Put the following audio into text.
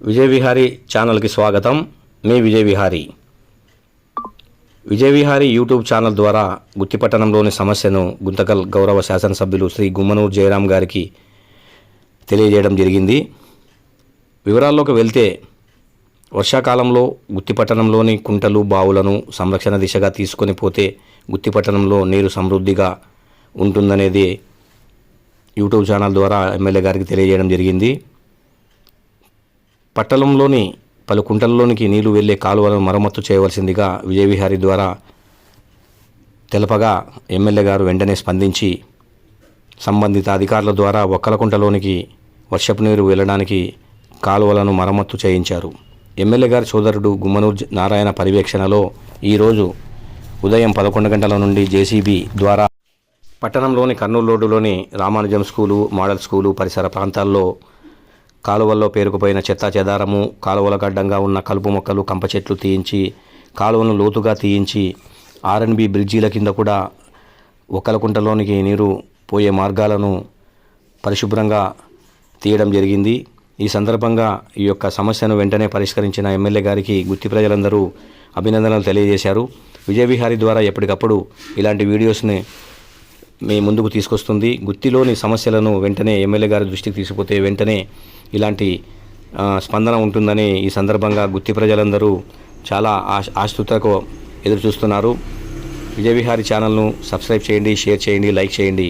విజయ విహారీ ఛానల్కి స్వాగతం. మీ విజయ విహారీ విజయ్ విహారీ యూట్యూబ్ ఛానల్ ద్వారా గుత్తిపట్టణంలోని సమస్యను గుంతకల్ గౌరవ శాసనసభ్యులు శ్రీ గుమ్మనూరు జయరాం గారికి తెలియజేయడం జరిగింది. వివరాల్లోకి వెళ్తే వర్షాకాలంలో గుత్తిపట్టణంలోని కుంటలు బావులను సంరక్షణ దిశగా తీసుకొని పోతే గుత్తిపట్టణంలో నీరు సమృద్ధిగా ఉంటుందనేది యూట్యూబ్ ఛానల్ ద్వారా ఎమ్మెల్యే గారికి తెలియజేయడం జరిగింది. పట్టణంలోని పలు కుంటలలోనికి నీళ్ళు వెళ్ళే కాలువలను మరమ్మతు చేయవలసిందిగా విజయవిహారి ద్వారా తెలపగా ఎమ్మెల్యే గారు వెంటనే స్పందించి సంబంధిత అధికారుల ద్వారా ఒక్కలకుంటలోనికి వర్షపు నీరు వెళ్ళడానికి కాలువలను మరమ్మతు చేయించారు. ఎమ్మెల్యే గారి సోదరుడు గుమ్మనూరు నారాయణ పర్యవేక్షణలో ఈరోజు ఉదయం పదకొండు గంటల నుండి జేసీబీ ద్వారా పట్టణంలోని కర్నూలు రోడ్డులోని రామానుజం స్కూలు మోడల్ స్కూలు పరిసర ప్రాంతాల్లో కాలువల్లో పేరుకుపోయిన చెత్తా చెదారము కాలువల గడ్డంగా ఉన్న కలుపు మొక్కలు కంప చెట్లు తీయించి కాలువను లోతుగా తీయించి ఆర్ఎన్బి బ్రిడ్జీల కింద కూడా ఒకలకుంటలోనికి నీరు పోయే మార్గాలను పరిశుభ్రంగా తీయడం జరిగింది. ఈ సందర్భంగా ఈ యొక్క సమస్యను వెంటనే పరిష్కరించిన ఎమ్మెల్యే గారికి గుత్తి ప్రజలందరూ అభినందనలు తెలియజేశారు. విజయవిహారీ ద్వారా ఎప్పటికప్పుడు ఇలాంటి వీడియోస్ని మీ ముందుకు తీసుకొస్తుంది. గుత్తిలోని సమస్యలను వెంటనే ఎమ్మెల్యే గారి దృష్టికి తీసుకుపోతే వెంటనే ఇలాంటి స్పందన ఉంటుందని ఈ సందర్భంగా గుత్తి ప్రజలందరూ చాలా ఆశ ఆశృతకు ఎదురు చూస్తున్నారు విజయవిహారీ ఛానల్ను సబ్స్క్రైబ్ చేయండి షేర్ చేయండి లైక్ చేయండి.